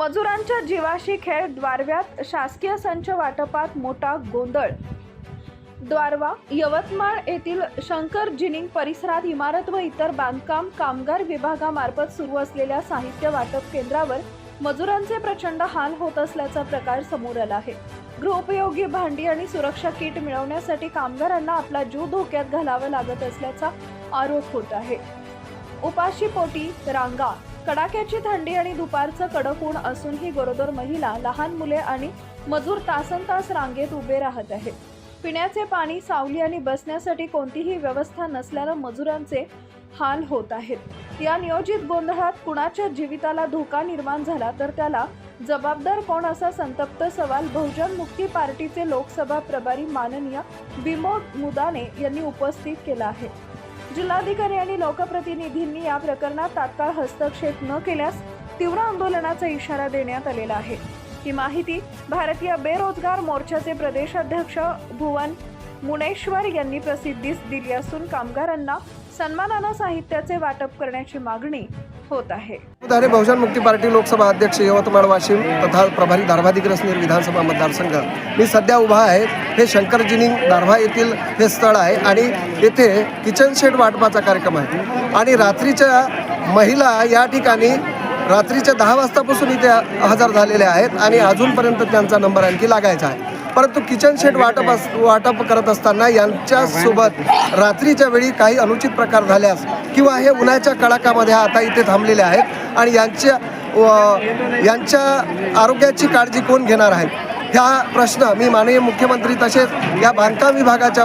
मजुरांच्या जीवाशी खेळ द्वारव्यात शासकीय संच वाटपात मोठा गोंधळ. द्वारवा यवतमाळ येथील शंकर जिनिंग परिसरात इमारत व इतर बांधकाम कामगार विभागामार्फत सुरू असलेल्या साहित्य वाटप केंद्रावर मजुरांचे प्रचंड हाल होत असल्याचा प्रकार समोर आला आहे. गृहोपयोगी भांडी आणि सुरक्षा किट मिळवण्यासाठी कामगारांना आपला जीव धोक्यात घालावा लागत असल्याचा आरोप होत आहे. उपाशीपोटी रांगा कडाक्याची थंडी आणि दुपारचं कडक ऊन असूनही गरोदर महिला लहान मुले आणि मजूर तासन तास रांगेत उभे राहत आहेत. पिण्याचे पाणी सावली आणि बसण्यासाठी कोणतीही व्यवस्था नसल्यानं मजुरांचे हाल होत आहेत. या नियोजित गोंधळात कुणाच्या जीविताला धोका निर्माण झाला तर त्याला जबाबदार कोण असा संतप्त सवाल बहुजन मुक्ती पार्टीचे लोकसभा प्रभारी माननीय विमोद मुदाने यांनी उपस्थित केला आहे. जिल्हाधिकारी आणि लोकप्रतिनिधींनी या प्रकरणात तात्काळ हस्तक्षेप न केल्यास तीव्र आंदोलनाचा इशारा देण्यात आलेला आहे. ही माहिती भारतीय बेरोजगार मोर्चाचे प्रदेशाध्यक्ष भुवन मुनेश्वर यांनी प्रसिद्धीस दिली असून कामगारांना सन्मानानं साहित्याचे वाटप करण्याची मागणी होत आहे. धारे बहुजन मुक्ती पार्टी लोकसभा अध्यक्ष यवतमाळ वाशिम तथा प्रभारी धारभाधिग्रस्त विधानसभा मतदारसंघ. मी सध्या उभा आहे. हे शंकरजीनी जिनिंग दारव्हा येथील हे स्थळ आहे आणि येथे किचन शेड वाटपाचा कार्यक्रम आहे. आणि रात्रीच्या महिला या ठिकाणी रात्रीच्या दहा वाजतापासून इथे हजर झालेल्या आहेत आणि अजूनपर्यंत त्यांचा नंबर आणखी लागायचा आहे. परंतु किचन शेड वाटप अस वाटप करत असताना यांच्यासोबत रात्रीच्या वेळी काही अनुचित प्रकार झाल्यास किंवा हे उन्हाच्या कडाकामध्ये आता इथे थांबलेले आहेत आणि यांच्या व- यांच्या आरोग्याची काळजी कोण घेणार आहेत ह्या प्रश्न मी माननीय मुख्यमंत्री तसेच या बांधकाम विभागाच्या